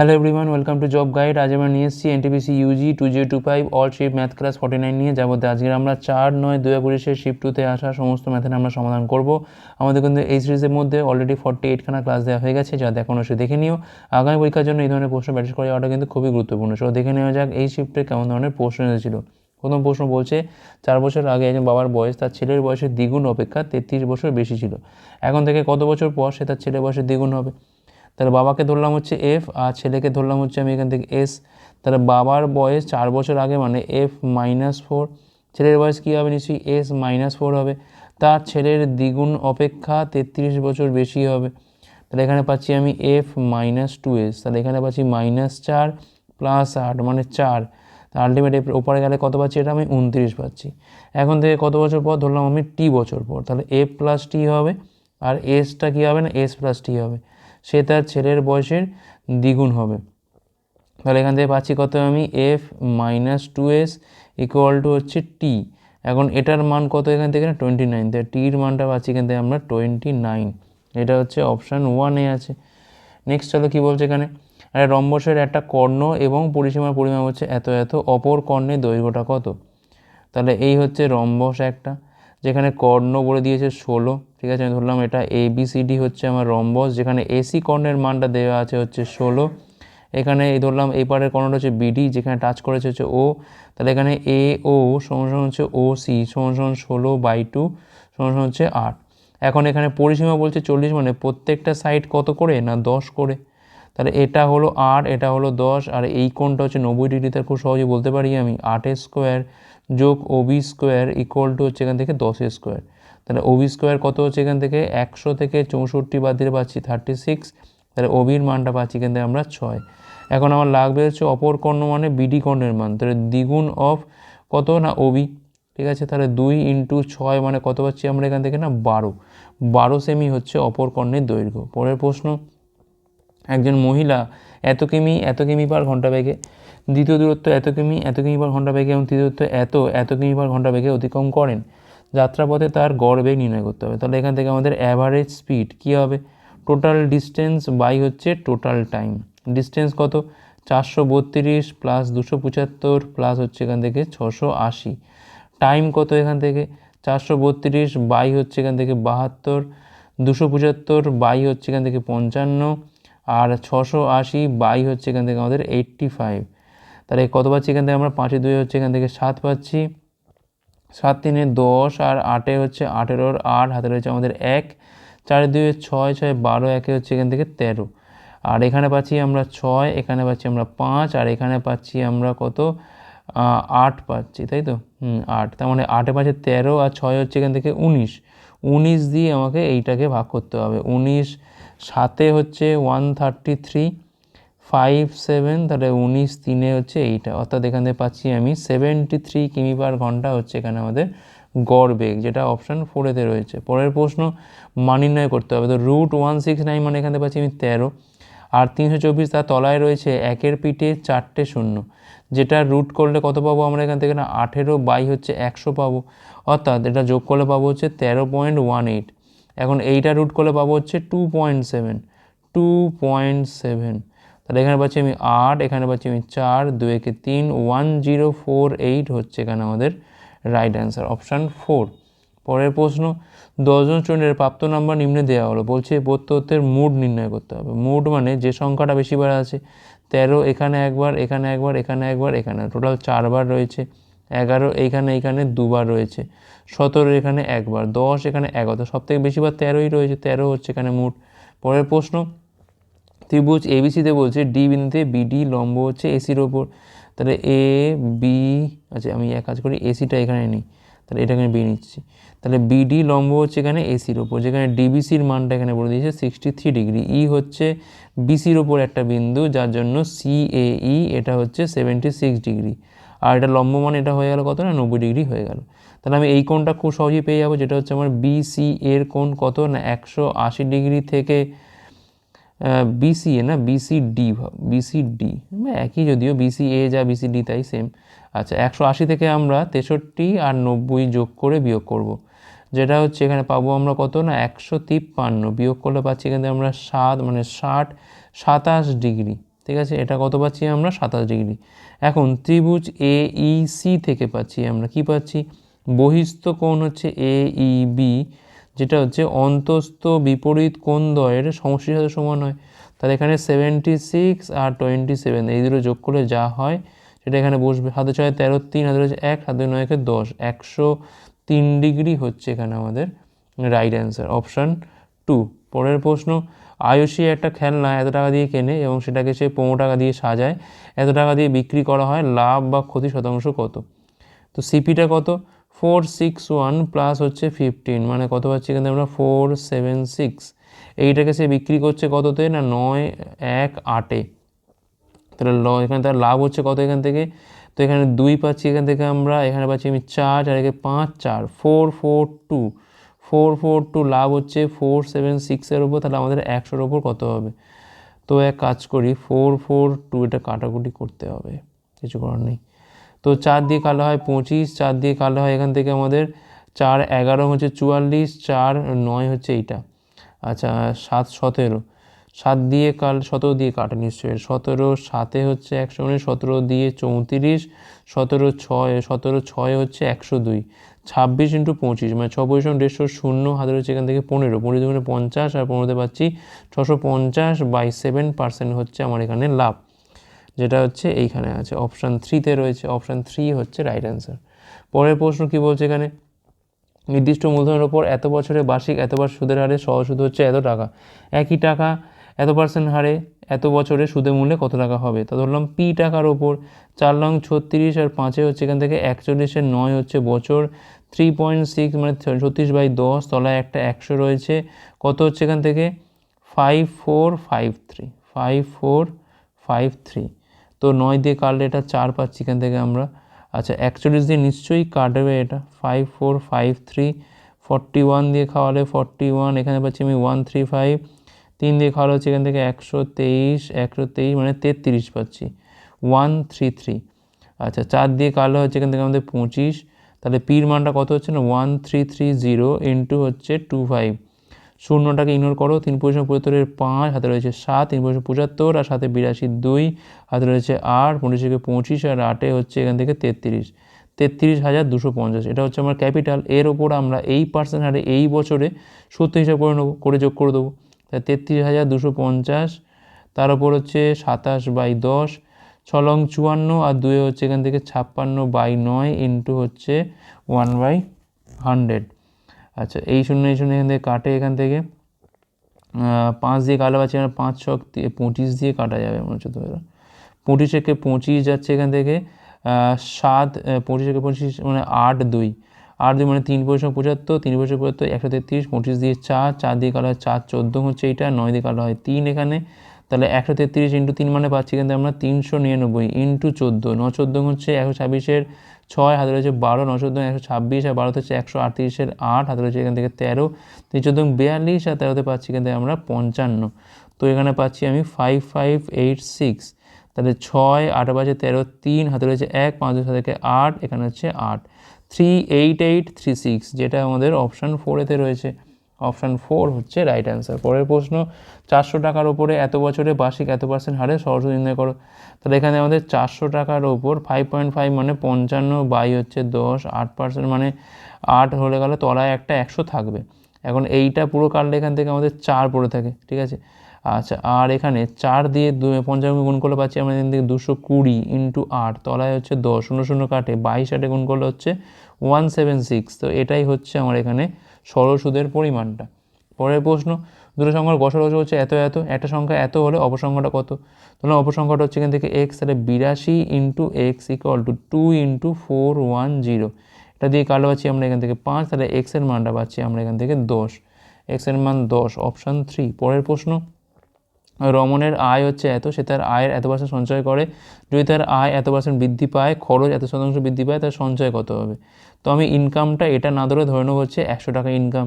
Hello everyone welcome to job guide আজ আমরা নিয়ে এসেছি NTPC UG two zero two five all shift math class forty nine নিয়ে যাব আজকে আমরা চার নয় দু হাজার পঁচিশের শিফট টুতে আসা সমস্ত ম্যাথের আমরা সমাধান করব। আমাদের কিন্তু এই সিরিজের মধ্যে অলরেডি ফর্টি এইটখানা ক্লাস দেওয়া হয়ে গেছে, যা দেখুন সে দেখে নিও, আগামী পরীক্ষার জন্য এই ধরনের প্রশ্ন প্র্যাকটিস করে যাওয়াটা কিন্তু খুবই গুরুত্বপূর্ণ। সো দেখে নেওয়া যাক এই শিফটে কেমন ধরনের প্রশ্ন এসেছিল। প্রথম প্রশ্ন বলছে, চার বছর আগে একজন বাবার বয়স তার ছেলের বয়সের দ্বিগুণ অপেক্ষা তেত্রিশ বছর বেশি ছিল। এখন থেকে কত বছর পর সে তার ছেলের বয়সের দ্বিগুণ হবে? তাহলে বাবাকে ধরলাম হচ্ছে এফ আর ছেলেকে ধরলাম হচ্ছে আমি এখান থেকে এস তাহলে বাবার বয়স চার বছর আগে মানে এফ মাইনাস ফোর ছেলের বয়স কী হবে? নিশ্চয়ই এস মাইনাস ফোর হবে। তার ছেলের দ্বিগুণ অপেক্ষা তেত্রিশ বছর বেশি হবে। তাহলে এখানে পাচ্ছি আমি এফ মাইনাস টু এস তাহলে এখানে পাচ্ছি মাইনাস চার প্লাস আট মানে চার। তা আলটিমেট ওপারে গেলে কত পাচ্ছি এটা? আমি উনত্রিশ পাচ্ছি। এখন থেকে কত বছর পর ধরলাম আমি টি বছর পর। তাহলে এফ প্লাস টি হবে। আর এসটা কী হবে না? এস প্লাস টি হবে। সে তার ছেলের বয়সের দ্বিগুণ হবে। তাহলে এখান থেকে পাচ্ছি কত আমি? F minus two S equal to হচ্ছে টি এখন এটার মান কত এখান থেকে? না টোয়েন্টি নাইন তাই টির মানটা পাচ্ছি এখান থেকে আমরা টোয়েন্টি নাইন এটা হচ্ছে অপশান ওয়ানে আছে। নেক্সট চলো কী বলছে এখানে? আরে রম্বসের একটা কর্ণ এবং পরিসীমার পরিমাণ হচ্ছে এত এত, অপর কর্ণের দৈর্ঘ্যটা কত? তাহলে এই হচ্ছে রম্বস একটা, যেখানে কর্ণ বলে দিয়েছে ষোলো। ঠিক আছে, আমি ধরলাম এটা এ বি সি ডি হচ্ছে আমার রম্বস, যেখানে এসি কর্ণের মানটা দেওয়া আছে হচ্ছে ষোলো। এখানে এই ধরলাম এই পারের কর্ণটা হচ্ছে বিডি যেখানে টাচ করেছে হচ্ছে ও তাহলে এখানে এ ও সমান সমান হচ্ছে ও সি সমান সমান ষোলো বাই টু, সমান সমান হচ্ছে আট। এখন এখানে পরিসীমা বলছে চল্লিশ মানে প্রত্যেকটা সাইড কত করে না দশ করে? তাহলে এটা হলো আট, এটা হলো দশ, আর এই কোণটা হচ্ছে নব্বই ডিগ্রি তার খুব সহজে বলতে পারি আমি আটের স্কোয়ার যোগ ওবি স্কোয়ার ইকুয়াল টু হচ্ছে এখান থেকে দশের স্কোয়ার তাহলে ওবি স্কোয়ার কত হচ্ছে এখান থেকে? একশো থেকে চৌষট্টি বাদ দিলে পাচ্ছি থার্টি সিক্স তাহলে ওবির মানটা পাচ্ছি এখান থেকে আমরা ছয়। এখন আমার লাগবে হচ্ছে অপর কর্ণ মানে বিডি কর্ণের মান, তাহলে দ্বিগুণ অফ কত? না ওবি ঠিক আছে, তাহলে দুই ইন্টু ছয় মানে কত পাচ্ছি আমরা এখান থেকে? না, বারো। বারো সেমি হচ্ছে অপর কর্ণের দৈর্ঘ্য। পরের প্রশ্ন, একজন মহিলা এত কিমি এত কিমি পার ঘণ্টা বেগে? দ্বিতীয় দূরত্ব এত কিমি এত কিমি পার ঘণ্টা বেগে এবং তৃতীয় দূরত্ব এত এত কিমি পার ঘণ্টা বেগে অতিক্রম করেন। যাত্রাপথে তার গড় বেগ নির্ণয় করতে হবে। তাহলে এখান থেকে আমাদের অ্যাভারেজ স্পিড কী হবে? টোটাল ডিস্টেন্স বাই হচ্ছে টোটাল টাইম ডিস্টেন্স কত? চারশো বত্রিশ প্লাস দুশো পঁচাত্তর প্লাস হচ্ছে এখান থেকে ছশো আশি। টাইম কত এখান থেকে? চারশো বত্রিশ বাই হচ্ছে এখান থেকে বাহাত্তর। দুশো পঁচাত্তর বাই হচ্ছে এখান থেকে পঞ্চান্ন। আর ছশো আশি বাই হচ্ছে এখান থেকে আমাদের এইট্টি ফাইভ তাহলে কত পাচ্ছি এখান থেকে? আমরা পাঁচে দুই হচ্ছে এখান থেকে সাত পাচ্ছি। সাত তিনে দশ আর আটে হচ্ছে আঠেরোর আট হাতে রয়েছে আমাদের এক, চারে দুয়ে ছয় ছয় বারো, একে হচ্ছে এখান থেকে তেরো। আর এখানে পাচ্ছি আমরা ছয়, এখানে পাচ্ছি আমরা পাঁচ, আর এখানে পাচ্ছি আমরা কত? আট পাচ্ছি, তাই তো? হুম, আট। তার মানে আটে পাচ্ছে তেরো আর ছয় হচ্ছে এখান থেকে উনিশ। উনিশ দিয়ে আমাকে এইটাকে ভাগ করতে হবে। উনিশ, সাতে হচ্ছে one thirty three five seven তাহলে উনিশ, তিনে হচ্ছে এইটা অর্থাৎ এখান পাচ্ছি আমি সেভেন্টি থ্রি কিমি পার ঘণ্টা হচ্ছে এখানে আমাদের গড় বেগ, যেটা অপশান ফোরেতে রয়েছে। পরের প্রশ্ন মান নির্ণয় করতে হবে। তো রুট ওয়ান সিক্স নাইন মানে এখান পাচ্ছি আমি তেরো। আর তিনশো চব্বিশ তার তলায় রয়েছে একের পিঠে চারটে শূন্য। যেটা রুট করলে কত পাবো আমরা এখান থেকে না? আঠেরো বাই হচ্ছে একশো পাবো। অর্থাৎ এটা যোগ করলে পাবো হচ্ছে তেরো পয়েন্ট ওয়ান এইট। এখন এইটা রুট করলে পাবো হচ্ছে two point seven two point seven তাহলে এখানে পাচ্ছি আমি আট, এখানে পাচ্ছি আমি চার দু একে তিন ওয়ান জিরো ফোর এইট হচ্ছে এখানে আমাদের রাইট অ্যান্সার অপশান ফোর পরের প্রশ্ন, দশজন স্টুডেন্টের প্রাপ্ত নাম্বার নিম্নে দেওয়া হলো, বলছে প্রত্যেকের মুড নির্ণয় করতে হবে। মুড মানে যে সংখ্যাটা বেশিবার আছে, তেরো এখানে একবার এখানে একবার এখানে একবার, এখানে টোটাল চারবার রয়েছে, এগারো এইখানে এইখানে দুবার রয়েছে, সতেরো এখানে একবার, দশ এখানে এগারো সব থেকে বেশিবার তেরোই রয়েছে, তেরো হচ্ছে এখানে মুড পরের প্রশ্ন ত্রিভুজ এবিসিতে বলছে ডি বিন্দুতে বিডি লম্ব হচ্ছে এসির ওপর তাহলে এ বি আচ্ছা আমি এক কাজ করি এসিটা এখানে নিই, তাহলে এটা এখানে বি নিচ্ছি। তাহলে বিডি লম্ব হচ্ছে এখানে এসির ওপর যেখানে ডিবিসির মানটা এখানে বলে দিয়েছে সিক্সটি থ্রি ডিগ্রি ই হচ্ছে বিসির ওপর একটা বিন্দু, যার জন্য সি এ ই এটা হচ্ছে সেভেন্টি সিক্স ডিগ্রি আর এটা লম্ব মান এটা হয়ে গেল কত না? নব্বই ডিগ্রি হয়ে গেল। তাহলে আমি এই কোণটা খুব সহজেই পেয়ে যাব, যেটা হচ্ছে আমার বিসি এর কোণ কত না? একশো আশি ডিগ্রি থেকে বিসিএ না? বিসিডি বিসিডি একই যদিও বিসিএ যা বিসিডি তাই সেম আচ্ছা একশো আশি থেকে আমরা তেষট্টি আর নব্বই যোগ করে বিয়োগ করব। যেটা হচ্ছে এখানে পাবো আমরা কত না? একশো তিপ্পান্ন। বিয়োগ করলে পাচ্ছি এখানে আমরা সাত মানে ষাট, সাতাশ ডিগ্রি। ঠিক আছে? এটা কত পাচ্ছি আমরা? সাতাশ ডিগ্রি। এখন ত্রিভুজ এ ই সি থেকে পাচ্ছি আমরা। কি পাচ্ছি? বহিস্থ কোণ হচ্ছে এ ই বি যেটা হচ্ছে অন্তস্থ বিপরীত কোণ দ্বয়ের সমষ্টির সাথে সমান হয়? তাহলে এখানে সেভেন্টি সিক্স আর টোয়েন্টি সেভেন এই দুটো যোগ করলে যা হয়, সেটা এখানে বসবে। হাতে ছয়, তেরো, তিন, হাতে রয়েছে এক, হাতে নয়কে দশ। একশো তিন ডিগ্রি হচ্ছে এখানে আমাদের রাইট অ্যান্সার অপশান টু পরের প্রশ্ন, আয়ুষী একটা খেলনা এত টাকা দিয়ে কেনে এবং সেটাকে সে পনেরো টাকা দিয়ে সাজায়। এত টাকা দিয়ে বিক্রি করা হয়, লাভ বা ক্ষতি শতাংশ কত? তো সিপিটা কত? ফোর সিক্স ওয়ান প্লাস হচ্ছে ফিফটিন মানে কত পাচ্ছি এখানে আমরা ফোর সেভেন সিক্স এইটাকে সে বিক্রি করছে কততে? না, নয় এক আটে। তাহলে ল, এখানে তার লাভ হচ্ছে কত এখান থেকে? তো এখানে দুই পাচ্ছি, এখান থেকে আমরা, এখানে পাচ্ছি আমি চার, আর এখানে পাঁচ, চার four four two four four two লাভ হচ্ছে ফোর সেভেন সিক্সের ওপর তাহলে আমাদের একশোর ওপর কত হবে? তো এক কাজ করি ফোর ফোর টু এটা কাটাকুটি করতে হবে, কিছু করার নেই। তো চার দিয়ে কালো হয় পঁচিশ, চার দিয়ে কালো হয় এখান থেকে আমাদের চার এগারো হচ্ছে চুয়াল্লিশ, চার নয় হচ্ছে এইটা। আচ্ছা সাত সতেরো। সাত দিয়ে কাল সতেরো দিয়ে কাটে নিশ্চয়ই। সতেরো সাতে হচ্ছে একশো উনিশ, সতেরো দিয়ে চৌত্রিশ, সতেরো ছয় সতেরো ছয় হচ্ছে একশো দুই। ছাব্বিশ ইন্টু পঁচিশ মানে ছ পঁচিশ দেড়শো শূন্য, হাতে হচ্ছে এখান থেকে পনেরো। পনেরো দুগুণে পঞ্চাশ আর পনেরোতে পাচ্ছি ছশো পঞ্চাশ বাই সেভেন পার্সেন্ট হচ্ছে আমার এখানে লাভ। যেটা হচ্ছে এইখানে আছে। অপশান থ্রিতে রয়েছে। অপশান থ্রি হচ্ছে রাইট অ্যান্সার পরের প্রশ্ন কী বলছে এখানে? নির্দিষ্ট মূলধনের ওপর এত বছরে বার্ষিক এতবার সুদের হারে সহ সুদ হচ্ছে এত টাকা। একই টাকা এত পার্সেন্ট হারে এত বছরে সুদের মূল্যে কত টাকা হবে? তা ধরলাম পি টাকার ওপর চার লং ছত্রিশ আর পাঁচে হচ্ছে এখান থেকে একচল্লিশের নয় হচ্ছে বছর। থ্রি পয়েন্ট সিক্স মানে ছত্রিশ বাই দশ, তলায় একটা একশো রয়েছে। কত হচ্ছে এখান থেকে? Five four five three five four five three তো নয় দিয়ে কাটলে এটা চার পাচ্ছি এখান থেকে আমরা। আচ্ছা একচল্লিশ দিয়ে নিশ্চয়ই কাটবে এটা। Five four five three forty one দিয়ে খাওয়ালে ফর্টি ওয়ান এখানে পাচ্ছি আমি ওয়ান থ্রি ফাইভ তিন দিয়ে খাওয়ালে হচ্ছে এখান থেকে একশো তেইশ একশো তেইশ মানে তেত্রিশ পাচ্ছি। ওয়ান থ্রি থ্রি আচ্ছা চার দিয়ে কালো হচ্ছে এখান থেকে আমাদের পঁচিশ। তাহলে পির মানটা কত হচ্ছে না? One three three zero into হচ্ছে টু ফাইভ শূন্যটাকে ইগনোর করো, তিন পয়সা পঁচাত্তরের পাঁচ, হাতে রয়েছে সাত, তিন পয়সা পঁচাত্তর, আর সাথে বিরাশি দুই, হাতে রয়েছে আট, পঁচিশে পঁচিশ, আর আটে হচ্ছে এখান থেকে তেত্রিশ। তেত্রিশ হাজার দুশো পঞ্চাশ, এটা হচ্ছে আমার ক্যাপিটাল, এর ওপর আমরা এই পার্সেন্ট হারে এই বছরে সত্তর হিসাব করে নেব, করে যোগ করে দেবো। তাই তেত্রিশ হাজার দুশো পঞ্চাশ, তার ওপর হচ্ছে সাতাশ বাই দশ ছলং চুয়ান্ন, আর দুয়ে হচ্ছে এখান থেকে ছাপ্পান্ন বাই নয় ইন্টু হচ্ছে ওয়ান বাই হান্ড্রেড আচ্ছা এই শূন্য এই শূন্য এখান থেকে কাটে, এখান থেকে পাঁচ দিয়ে কাটা পাচ্ছি আমরা পাঁচ ছক দিয়ে পঁচিশ দিয়ে কাটা যাবে মনে হচ্ছে ধরে। পঁচিশ একে পঁচিশ যাচ্ছে এখান থেকে সাত পঁচিশ একে পঁচিশ মানে আট, দুই। আট দুই মানে তিন পয়সা পঁচাত্তর, তিন পয়সা পঁচাত্তর, একশো তেত্রিশ, পঁচিশ দিয়ে চার চার দিয়ে কালো হয় চার, চোদ্দ হচ্ছে এইটা, নয় দিয়ে কালো হয় তিন এখানে। তাহলে একশো তেত্রিশ ইন্টু তিন মানে পাচ্ছি কিন্তু আমরা তিনশো নিরানব্বই ইন্টু চোদ্দ ন চোদ্দ হচ্ছে একশো ছাব্বিশের ছয়, হাতে রয়েছে বারো, নশো দুই, একশো ছাব্বিশ, আর বারোতে হচ্ছে একশো আটত্রিশের আট, হাতে রয়েছে এখান থেকে তেরো তিন চোদ্দ বিয়াল্লিশ, আর তেরোতে পাচ্ছি এখান থেকে আমরা পঞ্চান্ন। তো এখানে পাচ্ছি আমি ফাইভ ফাইভ এইট সিক্স তাহলে ছয়, আট বাজে তেরো, তিন, হাতে রয়েছে এক, পাঁচ দুশো থেকে আট, এখানে হচ্ছে আট। Three eight eight three six যেটা আমাদের অপশান ফোরেতে রয়েছে। অপশান ফোর হচ্ছে রাইট অ্যান্সার পরের প্রশ্ন, চারশো টাকার ওপরে এত বছরে বার্ষিক এত পার্সেন্ট হারে সরস্বতী নির্ণয় করো। তাহলে এখানে আমাদের চারশো টাকার ওপর ফাইভ পয়েন্ট ফাইভ মানে পঞ্চান্ন বাই হচ্ছে দশ, আট পার্সেন্ট মানে আট হলে গেলে তলায় একটা একশো থাকবে। এখন এইটা পুরো কাটলে এখান থেকে আমাদের চার পড়ে থাকে, ঠিক আছে? আচ্ছা আর এখানে চার দিয়ে দু পঞ্চান্ন গুণ করলে পাচ্ছি, আমরা এখান থেকে দুশো কুড়ি ইন্টু আট, তলায় হচ্ছে দশ, শূন্য শূন্য কাটে। বাইশ আটে গুণ করলে হচ্ছে ওয়ান সেভেন সিক্স তো এটাই হচ্ছে আমার এখানে সরল সুদের পরিমাণটা। পরের প্রশ্ন, দুটো সংখ্যার গসরস হচ্ছে এত এত, একটা সংখ্যা এত হলে অপসংখ্যাটা কত? তাহলে অপসংখ্যাটা হচ্ছে এখান থেকে এক্স তাহলে বিরাশি into X equal to two into four one zero এটা দিয়ে কালো পাচ্ছি আমরা এখান থেকে পাঁচ, তাহলে এক্সের মানটা পাচ্ছি আমরা এখান থেকে দশ। এক্সের মান দশ অপশান থ্রি পরের প্রশ্ন রমনের আয় হচ্ছে এত, সে তার আয়ের এত পার্সেন্ট সঞ্চয় করে। যদি তার আয় এত পার্সেন্ট বৃদ্ধি পায়, খরচ এত শতাংশ বৃদ্ধি পায়, তার সঞ্চয় কত হবে? তো আমি ইনকামটা এটা না ধরে ধরে নেব হচ্ছে একশো টাকা ইনকাম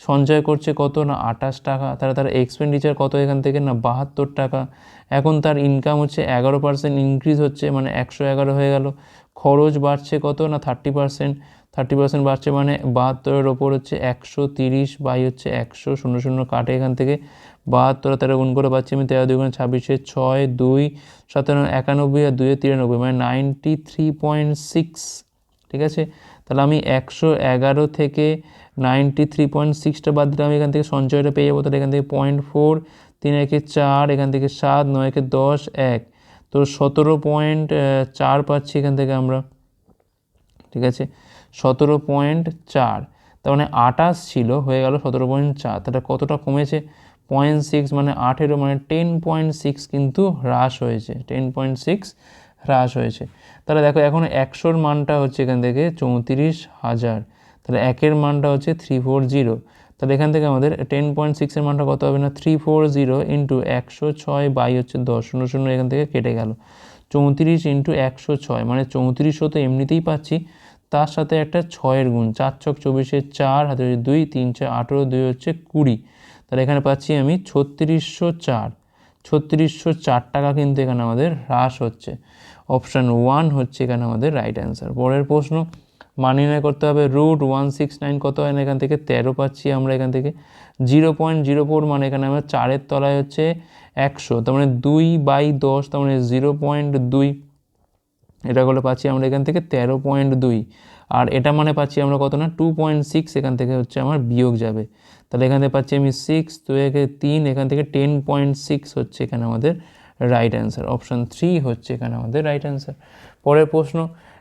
সঞ্চয় করছে কত না আঠাশ টাকা, তাহলে তার এক্সপেন্ডিচার কত এখান থেকে? না বাহাত্তর টাকা। এখন তার ইনকাম হচ্ছে এগারো পার্সেন্ট ইনক্রিজ হচ্ছে মানে একশো এগারো হয়ে গেল। খরচ বাড়ছে কত? না থার্টি পার্সেন্ট থার্টি পার্সেন্ট বাড়ছে মানে বাহাত্তরের ওপর হচ্ছে একশো তিরিশ, বাই হচ্ছে একশো, শূন্য শূন্য কাটে এখান থেকে। বাহাত্তর, তেরো গুণ করে পাচ্ছি আমি, তেরো দুই গুণ ছাব্বিশে ছয় দুই সাতান্ন একানব্বই আর দুই তিরানব্বই মানে নাইনটি থ্রি পয়েন্ট সিক্স ঠিক আছে? তাহলে আমি একশো এগারো থেকে নাইনটি থ্রি পয়েন্ট সিক্সটা বাদ দিলে আমি এখান থেকে সঞ্চয়টা পেয়ে যাব, তাহলে এখান থেকে পয়েন্ট ফোর তিন একে চার, এখান থেকে সাত, নয় একে দশ, এক। তো সতেরো পয়েন্ট চার পাচ্ছি এখান থেকে আমরা, ঠিক আছে? সতেরো পয়েন্ট চার, তার মানে আটাশ ছিল, হয়ে গেল সতেরো পয়েন্ট চার, তাহলে কতটা কমেছে? পয়েন্ট সিক্স মানে আঠেরো মানে টেন পয়েন্ট সিক্স কিন্তু হ্রাস হয়েছে টেন পয়েন্ট সিক্স হ্রাস হয়েছে। তাহলে দেখো এখন একশোর মানটা হচ্ছে এখান থেকে চৌত্রিশ হাজার, তাহলে একের মানটা হচ্ছে থ্রি ফোর জিরো তাহলে এখান থেকে আমাদের টেন পয়েন্ট সিক্সের মানটা কত হবে না? থ্রি ফোর জিরো ইন্টু একশো ছয় বাই হচ্ছে দশ, শূন্য শূন্য এখান থেকে কেটে গেল। চৌত্রিশ ইন্টু একশো ছয় মানে চৌত্রিশশো তো এমনিতেই পাচ্ছি। তার সাথে একটা ছয়ের গুণ, চার ছক চব্বিশে চার, হাতে দুই, তিন, চার, আঠেরো, দুই হচ্ছে কুড়ি। তাহলে এখানে পাচ্ছি আমি ছত্রিশশো চার। ছত্রিশশো চার টাকা কিন্তু এখানে আমাদের হ্রাস হচ্ছে। অপশান ওয়ান হচ্ছে এখানে আমাদের রাইট অ্যান্সার পরের প্রশ্ন, মান নির্ণয় করতে হবে রুট ওয়ান সিক্স নাইন কত হয় না এখান থেকে? তেরো পাচ্ছি আমরা এখান থেকে। জিরো পয়েন্ট জিরো ফোর মানে এখানে আমরা চারের তলায় হচ্ছে একশো। তার মানে দুই বাই দশ, তার মানে জিরো পয়েন্ট দুই। এটা করলে পাচ্ছি আমরা এখান থেকে তেরো পয়েন্ট দুই। আর এটা মানে পাচ্ছি আমরা কত না? টু পয়েন্ট সিক্স এখান থেকে হচ্ছে আমার বিয়োগ যাবে। তাহলে এখান থেকে পাচ্ছি আমি সিক্স তো একে তিন, এখান থেকে টেন পয়েন্ট সিক্স হচ্ছে এখানে আমাদের রাইট অ্যান্সার অপশান থ্রি হচ্ছে এখানে আমাদের রাইট অ্যান্সার পরের প্রশ্ন,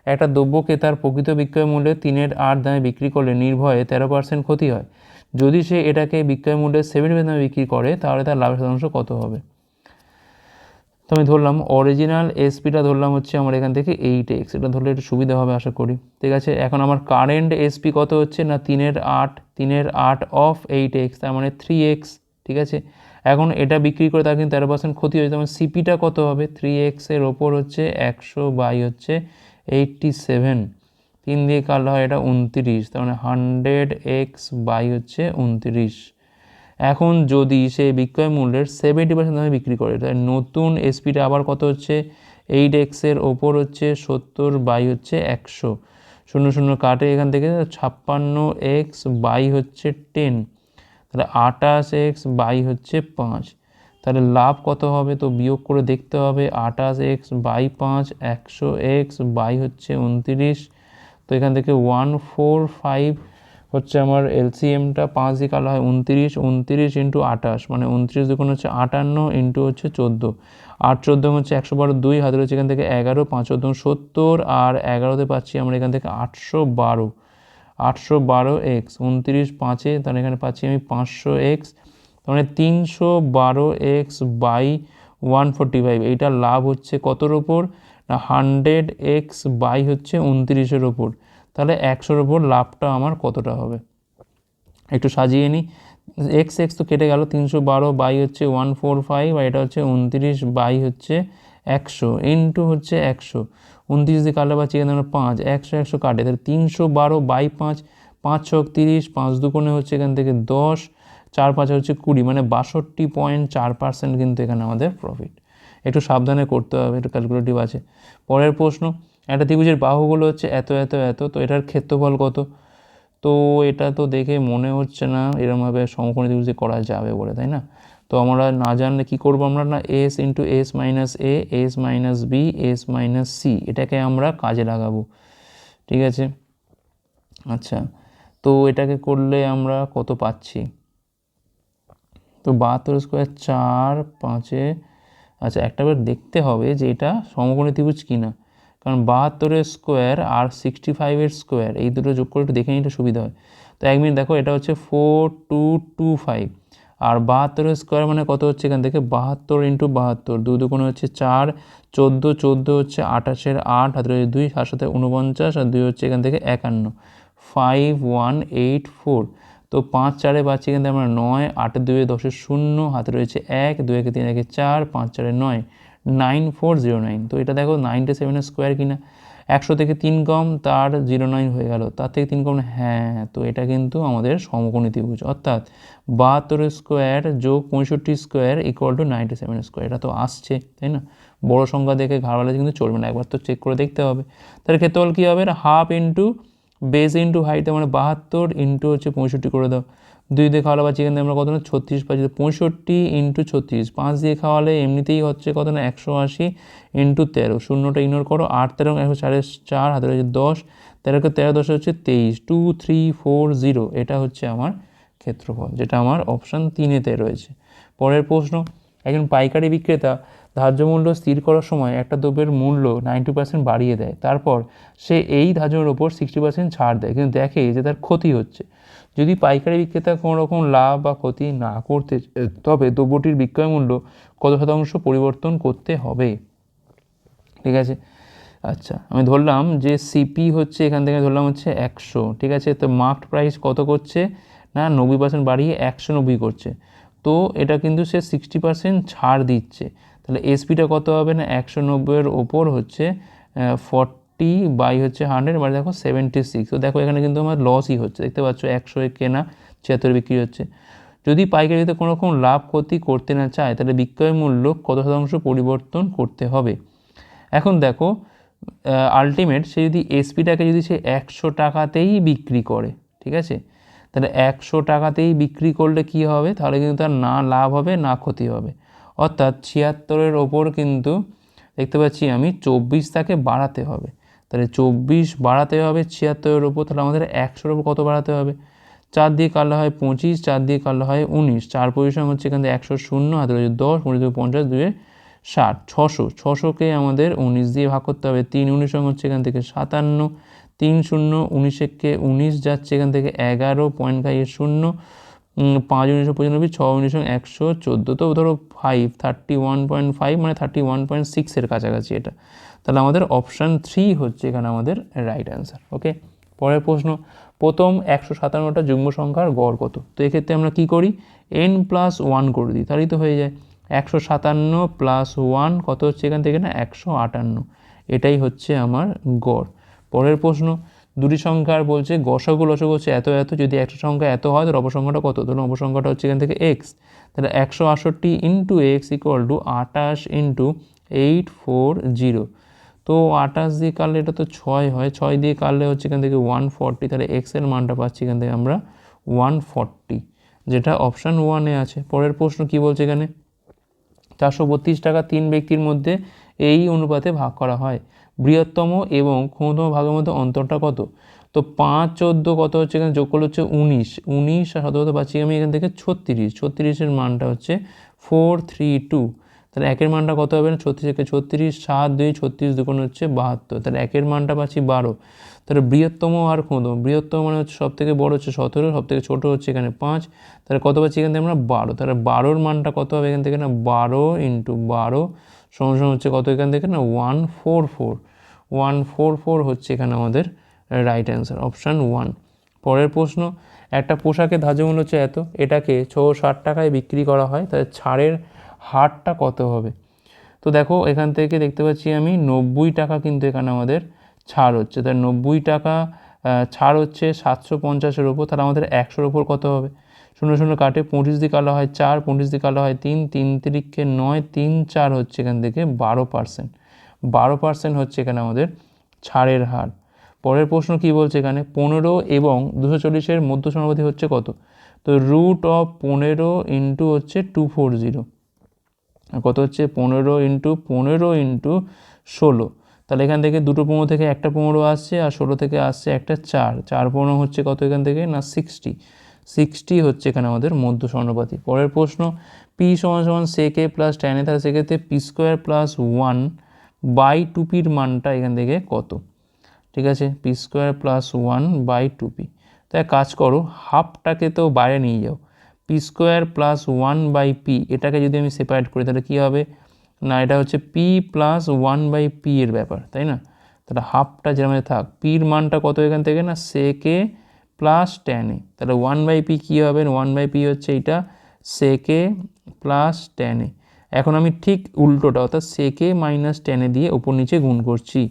একটা দ্রব্যকে তার প্রকৃত বিক্রয় মূল্যে তিনের আট দামে বিক্রি করলে নির্ভয়ে তেরো পার্সেন্ট ক্ষতি হয়। যদি সে এটাকে বিক্রয় মূল্যে সেভেন দামে বিক্রি করে, তাহলে তার লাভের শতাংশ কত হবে? তো আমি ধরলাম অরিজিনাল এসপিটা ধরলাম হচ্ছে আমার এখান থেকে এইট এক্স এটা ধরলে একটু সুবিধা হবে, আশা করি। ঠিক আছে? এখন আমার কারেন্ট এসপি কত হচ্ছে? না, তিনের আট তিনের আট অফ এইট এক্স তার মানে থ্রি এক্স ঠিক আছে? এখন এটা বিক্রি করে তার কিন্তু তেরো পার্সেন্ট ক্ষতি হয়েছে তখন সিপিটা কত হবে? থ্রি এক্সের ওপর হচ্ছে একশো বাই হচ্ছে এইটটি সেভেন তিন দিয়ে কাটলে হয় এটা উনতিরিশ, তার মানে হান্ড্রেড এক্স বাই হচ্ছে উনতিরিশ। এখন যদি সে বিক্রয় মূল্যের সেভেন্টি পার্সেন্ট দামে বিক্রি করে, তাহলে নতুন এসপিটা আবার কত হচ্ছে? এইট এক্সের ওপর হচ্ছে সত্তর বাই হচ্ছে একশো। শূন্য শূন্য কাটে এখান থেকে ছাপ্পান্ন এক্স বাই হচ্ছে টেন তাহলে আটাশ এক্স বাই হচ্ছে পাঁচ। তাহলে লাভ কত হবে? তো বিয়োগ করে দেখতে হবে আটাশ এক্স বাই পাঁচ, একশো এক্স বাই হচ্ছে উনতিরিশ। তো এখান থেকে ওয়ান ফোর ফাইভ হচ্ছে আমার এলসিএমটা পাঁচ দিয়ে কালো হয় উনতিরিশ, উনত্রিশ ইন্টু আঠাশ মানে উনত্রিশ দুগুণ হচ্ছে আটান্ন ইন্টু হচ্ছে চোদ্দ। আট, চোদ্দ হচ্ছে একশো বারো দুই, হাতে রয়েছে এখান থেকে এগারো, পাঁচ, চোদ্দ সত্তর, আর এগারোতে পাচ্ছি আমরা এখান থেকে আটশো বারো। আটশো বারো এক্স উনত্রিশ পাঁচে তাহলে এখানে পাচ্ছি আমি পাঁচশো এক্স মানে তিনশো বারো X by one forty five. এইটার লাভ হচ্ছে কতর ওপর না, হান্ড্রেড এক্স বাই হচ্ছে উনত্রিশের ওপর তাহলে একশোর ওপর লাভটা আমার কতটা হবে? একটু সাজিয়ে নিই। এক্স এক্স তো কেটে গেল, তিনশো বারো বাই হচ্ছে ওয়ান ফোর ফাইভ আর এটা হচ্ছে উনত্রিশ বাই হচ্ছে একশো, ইন্টু হচ্ছে একশো। উনত্রিশ দিয়ে কাটলে পাচ্ছি এখানে পাঁচ, একশো একশো কাটে, তাহলে তিনশো বারো বাই পাঁচ পাঁচ ছক তিরিশ, পাঁচ দুকোণে হচ্ছে এখান থেকে দশ, চার পাঁচ হচ্ছে কুড়ি মানে বাষট্টি পয়েন্ট চার পার্সেন্ট কিন্তু এখানে আমাদের প্রফিট একটু সাবধানে করতে হবে, একটু ক্যালকুলেটিভ আছে। পরের প্রশ্ন একটা ত্রিভুজের বাহুগুলো হচ্ছে এত এত এত, তো এটার ক্ষেত্রফল কত? তো এটা তো দেখে মনে হচ্ছে না এরমভাবে সমকোণী ত্রিভুজে করা যাবে বলে, তাই না? তো আমরা না জানলে কী করব আমরা না S into S minus A S minus B S minus C এটাকে আমরা কাজে লাগাবো। ঠিক আছে? আচ্ছা তো এটাকে করলে আমরা কত পাচ্ছি? তো বাহাত্তর স্কোয়ার চার পাঁচে আচ্ছা একটা বার দেখতে হবে যে এটা সমকোণী ত্রিভুজ কিনা। কারণ বাহাত্তরের স্কোয়ার আর সিক্সটি ফাইভের স্কোয়ার এই দুটো যোগ করে একটু দেখে নিতে সুবিধা হয়। তো এক মিনিট দেখো, এটা হচ্ছে ফোর টু টু ফাইভ আর বাহাত্তরের স্কোয়ার মানে কত হচ্ছে এখান থেকে? বাহাত্তর ইন্টু বাহাত্তর দু দুগুণে হচ্ছে চার, চোদ্দ চোদ্দ হচ্ছে আঠাশের আট হাতের হচ্ছে দুই, সাত সাথে উনপঞ্চাশ আর দুই হচ্ছে এখান থেকে একান্ন। ফাইভ ওয়ান এইট ফোর তো পাঁচ চারে পাচ্ছি এখান থেকে আমরা নয়, আটের দুয়ে দশের শূন্য, হাতে রয়েছে এক, দুই একে তিন একে চার, পাঁচ চারে নয়। Nine four zero nine. তো এটা দেখো নাইনটা সেভেনের স্কোয়ার কিনা। একশো থেকে তিন কম, তার জিরো নাইন হয়ে গেল। তার থেকে তিন কম হ্যাঁ তো এটা কিন্তু আমাদের সমকোণী ত্রিভুজ। অর্থাৎ বাহাত্তর স্কোয়ার যোগ পঁয়ষট্টি square equal to ninety seven square এটা তো আসছে, তাই না? বড় সংখ্যা দেখে ঘাড়ওয়ালা কিন্তু চলবে না। একবার তো চেক করে দেখতে হবে। তার ক্ষেত্রফল কী হবে? হাফ ইন্টু বেস ইন্টু হাইটে মানে বাহাত্তর ইন্টু হচ্ছে পঁয়ষট্টি করে দাও। দুই দিয়ে খাওয়ালে পাচ্ছি এখানে আমরা কত না ছত্রিশ পাচ্ছি তো পঁয়ষট্টি ইন্টু ছত্রিশ। পাঁচ দিয়ে খাওয়ালে এমনিতেই হচ্ছে কত না, একশো আশি ইন্টু তেরো। শূন্যটা ইগনোর করো, আট তেরো, একশো চারের চার হাতে হচ্ছে দশ, তেরোকে তেরো, দশ হচ্ছে তেইশ। টু থ্রি ফোর জিরো এটা হচ্ছে আমার ক্ষেত্রফল, যেটা আমার অপশান তিনেতে রয়েছে। পরের প্রশ্ন, একজন পাইকারি বিক্রেতা ধার্য মূল্য স্থির করার সময় একটা দ্রব্যের মূল্য নাইনটি পার্সেন্ট বাড়িয়ে দেয়। তারপর সে এই ধার্যের ওপর সিক্সটি পার্সেন্ট ছাড় দেয়। কিন্তু দেখে যে তার ক্ষতি হচ্ছে। যদি পাইকারি বিক্রেতা কোনো রকম লাভ বা ক্ষতি না করতে, তবে দ্রব্যটির বিক্রয় মূল্য কত শতাংশ পরিবর্তন করতে হবে? ঠিক আছে? আচ্ছা আমি ধরলাম যে সিপি হচ্ছে, এখান থেকে ধরলাম হচ্ছে একশো। ঠিক আছে? তো মার্কড প্রাইস কত করছে? না, নব্বই পার্সেন্ট বাড়িয়ে একশো নব্বই করছে। তো এটা কিন্তু সে সিক্সটি পার্সেন্ট ছাড় দিচ্ছে। তাহলে এসপিটা কত হবে না? একশো নব্বইয়ের ওপর হচ্ছে ফর্টি বাই হচ্ছে হান্ড্রেড মানে দেখো সেভেন্টি সিক্স তো দেখো এখানে কিন্তু আমার লসই হচ্ছে। দেখতে পাচ্ছ একশো কেনা, ছিয়াত্তর বিক্রি হচ্ছে। যদি পাইকারিতে কোনো রকম লাভ ক্ষতি করতে না চায়, তাহলে বিক্রয় মূল্য কত শতাংশ পরিবর্তন করতে হবে? এখন দেখো আলটিমেট সে যদি এসপিটাকে যদি সে একশো টাকাতেই বিক্রি করে, ঠিক আছে? তাহলে একশো টাকাতেই বিক্রি করলে কি হবে? তাহলে কিন্তু তার না লাভ হবে, না ক্ষতি হবে। অর্থাৎ ছিয়াত্তরের ওপর কিন্তু দেখতে পাচ্ছি আমি চব্বিশ তাকে বাড়াতে হবে। তাহলে চব্বিশ বাড়াতে হবে ছিয়াত্তরের ওপর, তাহলে আমাদের একশোর ওপর কত বাড়াতে হবে? চার দিয়ে কাটলে হয় পঁচিশ, চার দিয়ে কাটলে হয় উনিশ। চার পজিশন হচ্ছে এখান থেকে একশো শূন্য, হাতে রয়েছে দশ উনিশ পঞ্চাশ দুয়ে ষাট, ছশো। ছশোকে আমাদের উনিশ দিয়ে ভাগ করতে হবে। তিন উনিশ হচ্ছে এখান থেকে সাতান্ন, তিন শূন্য উনিশেকে উনিশ যাচ্ছে এখান থেকে এগারো, পয়েন্ট খাইয়ে শূন্য। পাঁচ উনিশশো পঁচানব্বই, ছ উনিশশো একশো, চোদ্দ তো ধরো five thirty one point five মানে থার্টি ওয়ান পয়েন্ট সিক্সের কাছাকাছি এটা। তাহলে আমাদের অপশান থ্রি হচ্ছে এখানে আমাদের রাইট অ্যান্সার ওকে পরের প্রশ্ন, প্রথম একশো সাতান্নটা যুগ্ম সংখ্যার গড় কত? তো এক্ষেত্রে আমরা কি করি? এন প্লাস ওয়ান করে দিই, তাহলেই তো হয়ে যায়। একশো সাতান্ন প্লাস ওয়ান কত হচ্ছে এখান থেকে না? একশো আটান্ন। এটাই হচ্ছে আমার গড়। পরের প্রশ্ন দুটি সংখ্যার বলছে গসাগু লসগু হচ্ছে এত এত, যদি একটা সংখ্যা এত হয়, তাহলে অপসংখ্যাটা কত? ধরুন অপসংখ্যাটা হচ্ছে এখান থেকে এক্স তাহলে একশো আটষট্টি ইন্টু এক্স ইকুয়াল টু আটাশ ইন্টু এইট ফোর জিরো তো আটাশ দিয়ে কাটলে এটা তো ছয় হয়, ছয় দিয়ে কাটলে হচ্ছে এখান থেকে ওয়ান ফর্টি তাহলে এক্সের মানটা পাচ্ছি এখান থেকে আমরা ওয়ান ফর্টি যেটা অপশান ওয়ানে আছে। পরের প্রশ্ন কি বলছে এখানে? চারশো বত্রিশ টাকা তিন ব্যক্তির মধ্যে এই অনুপাতে ভাগ করা হয়। বৃহত্তম এবং ক্ষুদ্রতম ভাগের মধ্যে অন্তরটা কত? তো পাঁচ, চোদ্দ কত হচ্ছে এখানে? যোগ করলে হচ্ছে উনিশ। উনিশ আর শতকত পাচ্ছি আমি এখান থেকে ছত্রিশ। ছত্রিশের মানটা হচ্ছে ফোর থ্রি টু তাহলে একের মানটা কত হবে? না ছত্রিশ একে ছত্রিশ, সাত, দুই, ছত্রিশ দুগুণ হচ্ছে বাহাত্তর। তাহলে একের মানটা পাচ্ছি বারো। তাহলে বৃহত্তম আর ক্ষুদ্র বৃহত্তম মানে হচ্ছে সব থেকে বড় হচ্ছে সতেরো সব থেকে ছোটো হচ্ছে এখানে পাঁচ। তাহলে কত পাচ্ছি এখান থেকে আমরা বারো। তাহলে বারোর মানটা কত হবে এখান থেকে না? বারো ইন্টু বারো সমান হচ্ছে কত এখান থেকে না? One four four one four four হচ্ছে এখানে আমাদের রাইট অ্যান্সার অপশান ওয়ান পরের প্রশ্ন, একটা পোশাকের ধার্য মূল্য হচ্ছে এত, এটাকে ছশো ষাট টাকায় বিক্রি করা হয়, তাহলে ছাড়ের হারটা কত হবে? তো দেখো, এখান থেকে দেখতে পাচ্ছি আমি নব্বই টাকা কিন্তু এখানে আমাদের ছাড় হচ্ছে। তাহলে নব্বই টাকা ছাড় হচ্ছে সাতশো পঞ্চাশের ওপর তাহলে আমাদের একশোর ওপর কত হবে? শূন্য শূন্য কাটে, পঁচিশ দিয়ে কালো হয় চার, পঁচিশ দিয়ে কালো হয় তিন তিন তিরিখে নয়, তিন চার হচ্ছে এখান থেকে বারো পার্সেন্ট বারো পার্সেন্ট হচ্ছে এখানে আমাদের ছাড়ের হার। পরের প্রশ্ন কি বলছে এখানে? পনেরো এবং দুশো চল্লিশের মধ্য সমানুপাতি হচ্ছে কত? তো রুট অফ পনেরো ইন্টু হচ্ছে টু ফোর জিরো কত হচ্ছে? পনেরো ইন্টু পনেরো ইন্টু ষোলো। তাহলে এখান থেকে দুটো পনেরো থেকে একটা পনেরো আসছে আর ষোলো থেকে আসছে একটা চার। চার পনেরো হচ্ছে কত এখান থেকে? না সিক্সটি সিক্সটি হচ্ছে এখানে আমাদের মধ্য স্বর্ণপাতি পরের প্রশ্ন পি সমান সমান সেকে প্লাস টেনে তাহলে সেক্ষেত্রে P square plus one by টুপির মানটা এখান থেকে কত? ঠিক আছে, P square plus one by two P. তাই কাজ করো, হাফটাকে তো বাইরে নিয়ে যাও। P square plus one by P, এটাকে যদি আমি সেপারেট করি, তাহলে কী হবে? না, এটা হচ্ছে P plus one by P এর ব্যাপার, তাই না? তাহলে হাফটা যেরকম থাক পির মানটা কত এখান থেকে না? সেকে প্লাস টেনে তাহলে ওয়ান বাই পি কী হবে? ওয়ান বাই পি হচ্ছে এইটা, সেকে প্লাস টেনে এখন আমি ঠিক উল্টোটা, অর্থাৎ সেকে মাইনাস টেনে দিয়ে উপর নিচে গুণ করছি।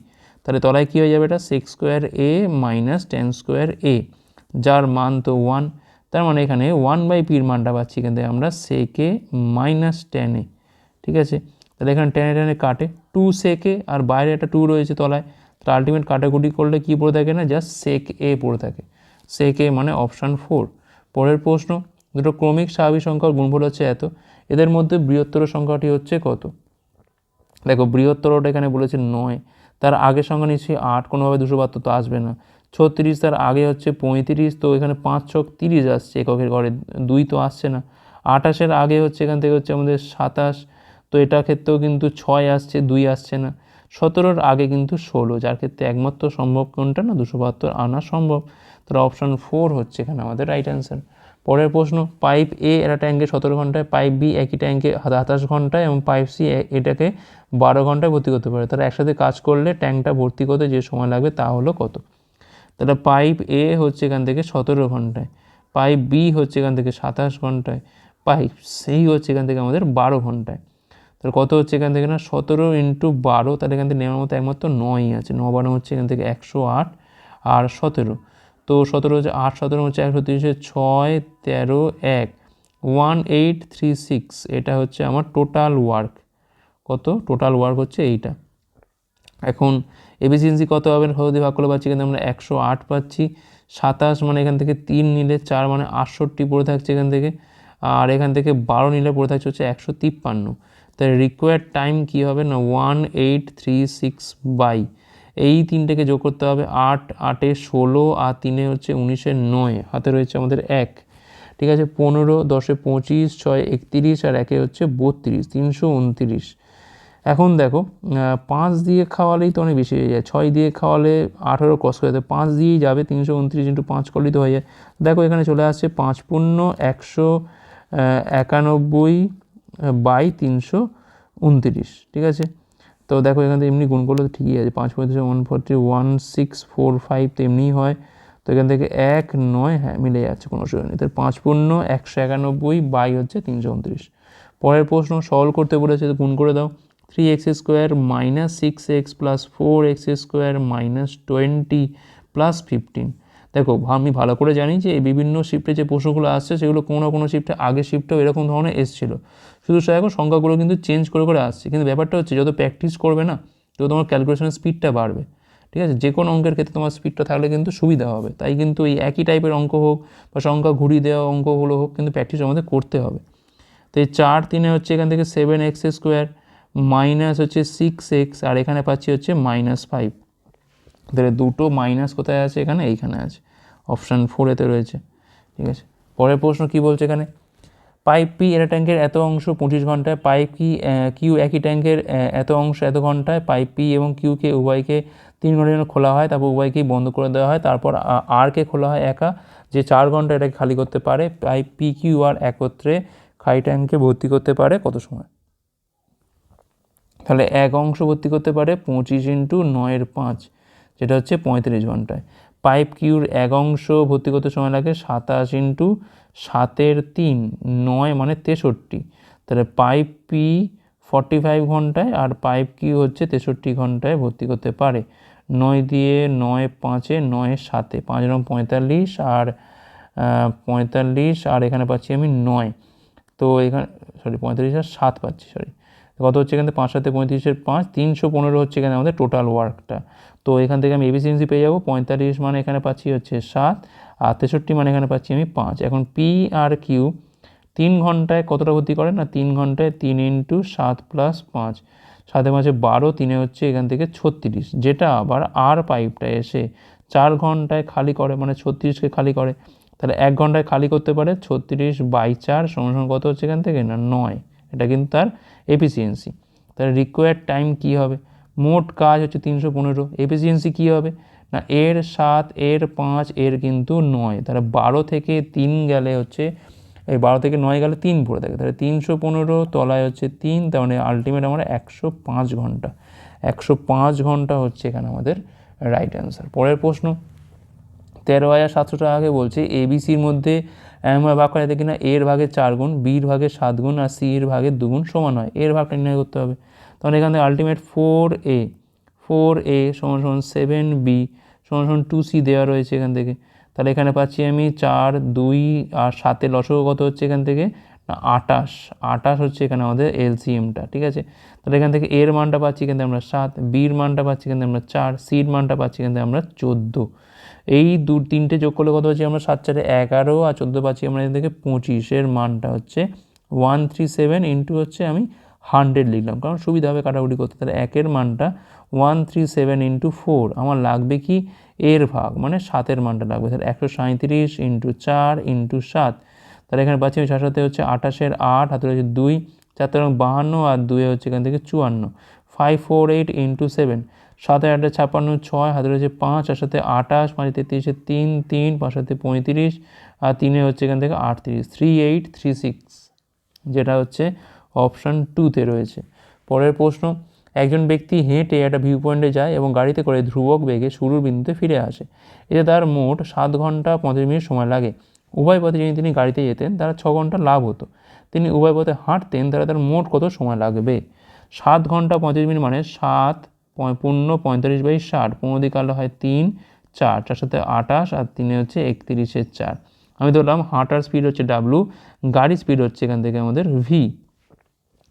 তাহলে তলায় কী হয়ে যাবে এটা? Six square A minus ten square A যার মান তো ওয়ান তার মানে এখানে ওয়ান বাই পির মানটা পাচ্ছি কিন্তু আমরা সেকে মাইনাস টেনে ঠিক আছে? তাহলে এখানে টেনে টেনে কাটে। টু সেকে আর বাইরে একটা টু রয়েছে তলায়, তাহলে আলটিমেট কাটাকুটি করলে কী পড়ে থাকে না? জাস্ট সেক এ পড়ে থাকে। সেক মানে অপশান ফোর পরের প্রশ্ন দুটো ক্রমিক স্বাভাবিক সংখ্যার গুণফল হচ্ছে এত। এদের মধ্যে বৃহত্তর সংখ্যাটি হচ্ছে কত? দেখো, বৃহত্তরটা এখানে বলেছে নয়। তার আগের সংখ্যা নিশ্চয়ই আট, কোনোভাবে দুশো বাহাত্তর তো আসবে না। ছত্রিশ, তার আগে হচ্ছে পঁয়ত্রিশ, তো এখানে পাঁচ ছক তিরিশ আসছে এককের ঘরে। দুই তো আসছে না। আঠাশের আগে হচ্ছে এখান থেকে হচ্ছে আমাদের সাতাশ, তো এটার ক্ষেত্রেও কিন্তু ছয় আসছে, দুই আসছে না। সতেরোর আগে কিন্তু ষোলো, যার ক্ষেত্রে একমাত্র সম্ভব কোনটা না? দুশো বাহাত্তর আনা সম্ভব। তাহলে অপশান ফোর হচ্ছে এখানে আমাদের রাইট অ্যান্সার পরের প্রশ্ন, পাইপ এ এটা ট্যাঙ্কে সতেরো ঘন্টায়, পাইপ বি একই ট্যাঙ্কে সাতাশ ঘন্টায় এবং পাইপ সি এটাকে বারো ঘন্টায় ভর্তি করতে পারে। তারা একসাথে কাজ করলে ট্যাঙ্কটা ভর্তি করতে যে সময় লাগবে তা হলো কত? তাহলে পাইপ এ হচ্ছে এখান থেকে সতেরো ঘন্টায়, পাইপ বি হচ্ছে এখান থেকে সাতাশ ঘন্টায়, পাইপ সি হচ্ছে এখান থেকে আমাদের বারো ঘন্টায়। তাহলে কত হচ্ছে এখান থেকে না? সতেরো ইন্টু বারো, তাহলে এখান থেকে নেওয়ার মতো একমাত্র নয়ই আছে। ন বারো হচ্ছে এখান থেকে একশো আট আর সতেরো। তো সতেরো হচ্ছে আট, সতেরো হচ্ছে একশো তিরিশে ছয়, তেরো, এক। ওয়ান, এইট, থ্রি, সিক্স, এটা হচ্ছে আমার টোটাল ওয়ার্ক। কত? টোটাল ওয়ার্ক হচ্ছে এইটা। এখন এফিসিয়েন্সি কত হবে? সৌদি ভাগ করলে পাচ্ছি কিন্তু আমরা একশো আট পাচ্ছি। সাতাশ মানে এখান থেকে তিন নিলে চার মানে আটষট্টি পড়ে থাকছে এখান থেকে। আর এখান থেকে বারো নিলে পড়ে থাকছে হচ্ছে একশো তিপ্পান্ন। তাই রিকোয়ার্ড টাইম কী হবে? না one eight three six by এই তিনটেকে যোগ করতে হবে আট, আটে ষোলো, আর তিনে হচ্ছে উনিশে নয়। হাতে রয়েছে আমাদের এক। ঠিক আছে, পনেরো, দশে পঁচিশ, ছয়, একতিরিশ, আর একে হচ্ছে বত্রিশ, তিনশো উনত্রিশ। এখন দেখো পাঁচ দিয়ে খাওয়ালেই তো অনেক বেশি হয়ে যায়। ছয় দিয়ে খাওয়ালে আঠেরো ক্রস করে যাবে পাঁচ দিয়েই যাবে, তিনশো উনত্রিশ ইন্টু পাঁচ করলেই তো হয়ে যায়। দেখো, এখানে চলে আসছে পাঁচ পূর্ণ, একশো একানব্বই বাই তিনশো উনত্রিশ। ঠিক আছে? তো দেখো এখান থেকে এমনি গুণ করলে তো ঠিকই আছে। পাঁচ পঁয়ত্রিশ one forty one six four five তো এমনিই হয়। তো এখান থেকে এক, নয় হ্যাঁ মিলে যাচ্ছে কোনো অসুবিধা নেই। তার পাঁচ পূর্ণ একশো একানব্বই বাই হচ্ছে তিনশো উনত্রিশ। পরের প্রশ্ন সলভ করতে বলেছে, তো গুণ করে দাও। Three X square minus six X plus four X square minus twenty plus fifteen দেখো, আমি ভালো করে জানি যে এই বিভিন্ন শিফটে যে প্রশ্নগুলো আসছে, সেগুলো কোনো না কোনো শিফটে আগের শিফটেও এরকম ধরনের এসেছিল। শুধু সে এখন সংখ্যাগুলো কিন্তু চেঞ্জ করে করে আসছে। কিন্তু ব্যাপারটা হচ্ছে, যত প্র্যাকটিস করবে না, তত তোমার ক্যালকুলেশনের স্পিডটা বাড়বে। ঠিক আছে? যে কোনো অঙ্কের ক্ষেত্রে তোমার স্পিডটা থাকলে কিন্তু সুবিধা হবে। তাই কিন্তু এই একই টাইপের অঙ্ক হোক বা সংখ্যা ঘুরিয়ে দেওয়া অঙ্কগুলো হোক, কিন্তু প্র্যাকটিস আমাদের করতে হবে। তো এই চার তিনে হচ্ছে এখান থেকে সেভেন এক্স স্কোয়ার মাইনাস হচ্ছে সিক্স এক্স আর এখানে পাচ্ছি হচ্ছে মাইনাস ফাইভ তাহলে দুটো মাইনাস কোথায় আছে? এখানে, এইখানে আছে। অপশান ফোরেতে রয়েছে, ঠিক আছে? পরের প্রশ্ন কি বলছে এখানে? পাইপ পি এটা ট্যাঙ্কের এত অংশ পঁচিশ ঘন্টায়, পাইপ কি কিউ একই ট্যাঙ্কের এত অংশ এত ঘন্টায়, পাইপ পি এবং কিউকে উভয়কে তিন ঘণ্টার জন্য খোলা হয়, তারপর উভয়কেই বন্ধ করে দেওয়া হয়, তারপর আরকে খোলা হয় একা, যে চার ঘণ্টা এটাকে খালি করতে পারে, পাইপ পি কিউ আর একত্রে খাই ট্যাঙ্কে ভর্তি করতে পারে কত সময়? তাহলে এক অংশ ভর্তি করতে পারে পঁচিশ ইন্টু নয়ের পাঁচ, যেটা হচ্ছে পঁয়ত্রিশ ঘন্টায়। পাইপ কিউর এক অংশ ভর্তি করতে সময় লাগে সাতাশ ইন্টু সাতের তিন, নয় মানে তেষট্টি। তাহলে পাইপ পি ফর্টি ফাইভ ঘন্টায় আর পাইপ কিউ হচ্ছে তেষট্টি ঘন্টায় ভর্তি করতে পারে। নয় দিয়ে নয় পাঁচে নয় সাতে, পাঁচ রকম পঁয়তাল্লিশ আর পঁয়তাল্লিশ আর এখানে পাচ্ছি আমি নয়। তো এখানে সরি পঁয়তাল্লিশ আর সাত পাচ্ছি সরি কত হচ্ছে এখানে পাঁচ সাথে পঁয়ত্রিশের পাঁচ, তিনশো পনেরো হচ্ছে এখানে আমাদের টোটাল ওয়ার্কটা তো এখান থেকে আমি এফিসিয়েন্সি পেয়ে যাব, পঁয়তাল্লিশ মানে এখানে পাচ্ছি হচ্ছে সাত, আর তেষট্টি মানে এখানে পাচ্ছি আমি পাঁচ। এখন পি আর কিউ তিন ঘন্টায় কতটা ভর্তি করে না, তিন ঘন্টায় তিন ইন্টু সাত প্লাস পাঁচ। সাথে মাঝে বারো, তিনে হচ্ছে এখান থেকে ছত্রিশ। যেটা আবার আর পাইপটা এসে চার ঘন্টায় খালি করে মানে ছত্রিশকে খালি করে, তাহলে এক ঘন্টায় খালি করতে পারে ছত্রিশ বাই চার সমান সমান কত হচ্ছে এখান থেকে? না, নয়। এটা কিন্তু তার এফিসিয়েন্সি তাহলে রিকোয়ার্ড টাইম কী হবে? মোট কাজ হচ্ছে তিনশো পনেরো। এফিসিয়েন্সি কী হবে? না, এর সাত, এর পাঁচ, এর কিন্তু নয়। তাহলে বারো থেকে তিন গেলে হচ্ছে, এই বারো থেকে নয় গেলে তিন পড়ে থাকে। তাহলে তিনশো পনেরো তলায় হচ্ছে তিন, তার মানে আলটিমেট আমরা একশো পাঁচ ঘণ্টা। একশো পাঁচ ঘণ্টা হচ্ছে এখানে আমাদের রাইট অ্যান্সার পরের প্রশ্ন, তেরো হাজার সাতশো টাকাকে বলছে এবিসির মধ্যে এমনভাবে ভাগ করা যায় কিনা? এর ভাগে চার গুণ, বির ভাগে সাত গুণ আর সি এর ভাগে দুগুণ সমান হয়। এর ভাগটা নির্ণয় করতে হবে। তখন এখান থেকে ultimate four A four A সমান সমান সেভেন বি সমান সমান টু সি দেওয়া রয়েছে এখান থেকে। তাহলে এখানে পাচ্ছি আমি চার, দুই আর সাতের লসগো কত হচ্ছে এখান থেকে? না আটাশ আটাশ হচ্ছে এখানে আমাদের এলসিএমটা ঠিক আছে? তাহলে এখান থেকে এর মানটা পাচ্ছি থেকে আমরা সাত বির মানটা পাচ্ছি থেকে আমরা চার সির মানটা পাচ্ছি থেকে আমরা চোদ্দ। এই দু, তিনটে যোগ করলে কত হচ্ছে? আমরা সাত, চারে এগারো আর চোদ্দ পাচ্ছি আমরা এখান থেকে পঁচিশের মানটা হচ্ছে ওয়ান থ্রি সেভেন ইন্টু হচ্ছে আমি হান্ড্রেড লিখলাম। কারণ সুবিধা হবে কাটাকুটি করতে। তাহলে একের মানটা one three seven into four আমার লাগবে কি? এর ভাগ মানে সাতের মানটা লাগবে। তাহলে একশো সাঁত্রিশ ইন্টু চার ইন্টু সাত। তাহলে এখানে পাচ্ছি আমি সাথে হচ্ছে আঠাশের আট হাতে রয়েছে দুই চার তেরো বাহান্ন আর দুয়ে হচ্ছে এখান থেকে চুয়ান্ন। Five four eight into seven সাতে আটে ছাপ্পান্ন ছয় হাতে রয়েছে পাঁচ, আর সাথে আঠাশ পাঁচ তেত্রিশে তিন তিন, পাঁচ সাথে পঁয়ত্রিশ, আর তিনে হচ্ছে এখান থেকে আটত্রিশ। থ্রি এইট, থ্রি সিক্স, যেটা হচ্ছে অপশান টুতে রয়েছে। পরের প্রশ্ন, একজন ব্যক্তি হেঁটে একটা ভিউ পয়েন্টে যায় এবং গাড়িতে করে ধ্রুবক বেগে শুরুর বিন্দুতে ফিরে আসে। এতে তার মোট সাত ঘণ্টা পঁয়ত্রিশ মিনিট সময় লাগে। উভয় পথে যিনি তিনি গাড়িতে যেতেন, তারা ছ ঘণ্টা লাভ হতো। তিনি উভয় পথে হাঁটতেন তারা তার মোট কত সময় লাগবে? সাত ঘণ্টা পঁয়ত্রিশ মিনিট মানে সাত পূর্ণ পঁয়তাল্লিশ বাই ষাট, পনেরো দিকে আলো হয় তিন, চার চার সাথে আঠাশ, আর তিনে হচ্ছে একত্রিশের চার। আমি ধরলাম হাঁটার স্পিড হচ্ছে ডাব্লু গাড়ির স্পিড হচ্ছে এখান থেকে আমাদের ভি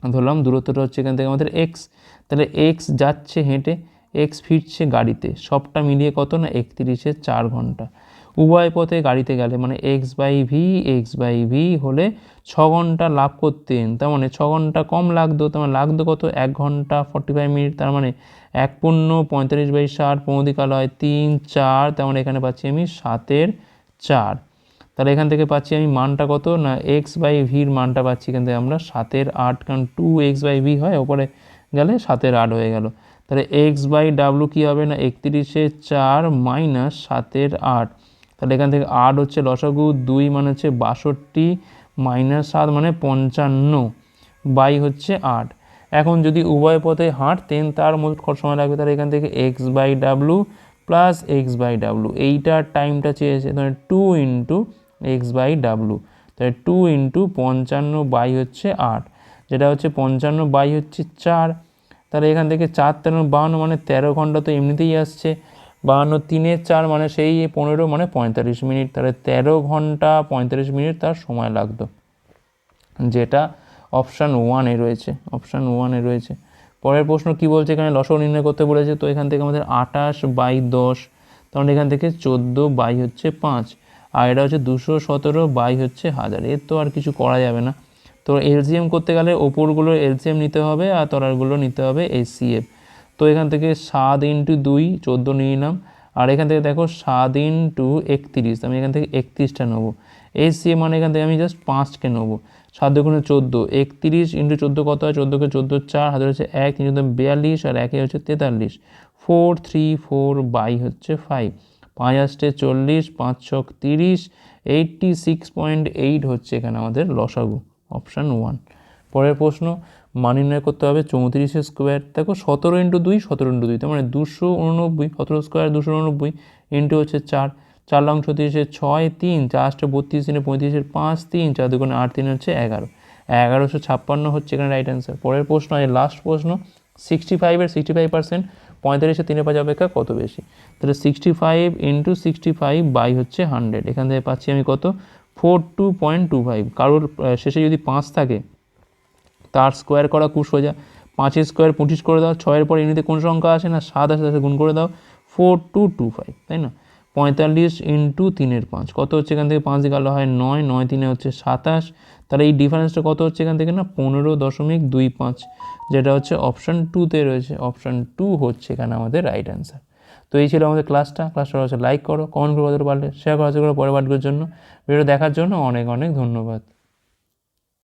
ধরলাম দূরত্বটা হচ্ছে এখান থেকে আমাদের এক্স তাহলে এক্স যাচ্ছে হেঁটে এক্স ফিরছে গাড়িতে। সবটা মিলিয়ে কত না? একত্রিশে চার ঘণ্টা। উভয় পথে গাড়িতে গেলে মানে X by V X by V হলে ছ ঘণ্টা লাভ করতেন। তার মানে ছ ঘণ্টা কম লাগতো, তার মানে লাগতো কত? এক ঘণ্টা ফর্টি ফাইভ মিনিট তার মানে এক পূর্ণ পঁয়তাল্লিশ বাই ষাট পনেরো কাল হয় তিন চার, তার মানে এখানে পাচ্ছি আমি সাতের চার। তাহলে এখান থেকে পাচ্ছি আমি মানটা কত? না এক্স বাই ভির মানটা পাচ্ছি এখান থেকে আমরা সাতের আট, কারণ টু এক্স বাই ভি হয়, ওপরে গেলে সাতের আট হয়ে গেল। তাহলে এক্স বাই ডাব্লু কী হবে? না, একত্রিশে চার মাইনাস সাতের আট। তাহলে এখান থেকে আট হচ্ছে লসাগু দুই মানে হচ্ছে বাষট্টি, মাইনাস সাত মানে পঞ্চান্ন, বাই হচ্ছে আট। এখন যদি উভয় পথে হাঁটতেন তার মোট কত সময় লাগবে? তাহলে এখান থেকে X by W plus X by W এইটার টাইমটা চেয়েছে, তাহলে two into X by W তাহলে টু ইন্টু পঞ্চান্ন বাই হচ্ছে আট। যেটা হচ্ছে পঞ্চান্ন বাই হচ্ছে চার। তাহলে এখান থেকে চার তেরো বাহান্ন মানে তেরো ঘণ্টা তো এমনিতেই আসছে। বাহান্ন তিনের চার মানে সেই পনেরো মানে পঁয়তাল্লিশ মিনিট। তাহলে তেরো ঘণ্টা পঁয়তাল্লিশ মিনিট তার সময় লাগতো। যেটা অপশান ওয়ানে রয়েছে অপশান ওয়ানে রয়েছে। পরের প্রশ্ন কি বলছে? এখানে লসও নির্ণয় করতে বলেছে। তো এখান থেকে আমাদের আঠাশ বাই দশ তখন এখান থেকে চোদ্দ বাই হচ্ছে পাঁচ, আর এটা হচ্ছে দুশো সতেরো বাই হচ্ছে হাজার। এর তো আর কিছু করা যাবে না। তো এলসিএম করতে গেলে ওপরগুলো এলসিএম নিতে হবে আর তলারগুলো নিতে হবে এসিএফ। তো এখান থেকে সাত ইন্টু দুই, চোদ্দ নিয়ে নিলাম। আর এখান থেকে দেখো সাত ইন্টু একত্রিশ, আমি এখান থেকে একত্রিশটা নেব। এসিএম মানে এখান থেকে আমি জাস্ট পাঁচকে নেব। সাত দুগুণে চোদ্দ, একত্রিশ ইন্টু চোদ্দ কত হয়? চোদ্দোকে চোদ্দ চার, হাতে হচ্ছে এক, তিন বিয়াল্লিশ, আর একে হচ্ছে তেতাল্লিশ। ফোর থ্রি ফোর বাই হচ্ছে ফাইভ পাঁচ আসছে চল্লিশ, পাঁচ ছক তিরিশ এইটটি সিক্স পয়েন্ট এইট হচ্ছে এখানে আমাদের লসাগু অপশান ওয়ান পরের প্রশ্ন মান নির্ণয় করতে হবে চৌত্রিশের স্কোয়ার দেখো সতেরো ইন্টু দুই, সতেরো ইন্টু দুই, তার মানে দুশো উননব্বই, সতেরো স্কোয়ার দুশো উননব্বই ইন্টু হচ্ছে চার চার লং ছত্রিশে ছয়, তিন, চার আটটা বত্রিশ দিনে পঁয়ত্রিশের পাঁচ, তিন, চার দুগুণে আট, তিন হচ্ছে এগারো। এগারোশো ছাপ্পান্ন হচ্ছে এখানে রাইট অ্যান্সার পরের প্রশ্ন আছে লাস্ট প্রশ্ন সিক্সটি ফাইভের সিক্সটি ফাইভ পার্সেন্ট পঁয়তাল্লিশে তিনে পাঁচ অপেক্ষা কত বেশি? তাহলে sixty five into sixty five by হচ্ছে হান্ড্রেড এখান থেকে পাচ্ছি আমি কত? Four two point two five কারোর শেষে যদি পাঁচ থাকে তার স্কোয়ার করা খুব সোজা পাঁচের স্কোয়ার পঁচিশ করে দাও, ছয়ের পর এমনিতে কোন সংখ্যা আসে না, সাত আসে তাতে গুণ করে দাও ফোর টু টু ফাইভ তাই না? পঁয়তাল্লিশ ইন্টু তিনের পাঁচ, কত হচ্ছে এখান থেকে? পাঁচ দিকে হয় নয় নয় তিনে হচ্ছে সাতাশ। তাহলে এই ডিফারেন্সটা কত হচ্ছে এখান থেকে না? পনেরো দশমিক দুই পাঁচ, যেটা হচ্ছে অপশান টুতে রয়েছে। অপশান টু হচ্ছে এখানে আমাদের রাইট অ্যান্সার তো এই ছিল আমাদের ক্লাসটা ক্লাসটা হচ্ছে লাইক করো কমেন্ট করে পারলে শেয়ার করা করো পরের পাঠগুলোর জন্য। ভিডিও দেখার জন্য অনেক অনেক ধন্যবাদ।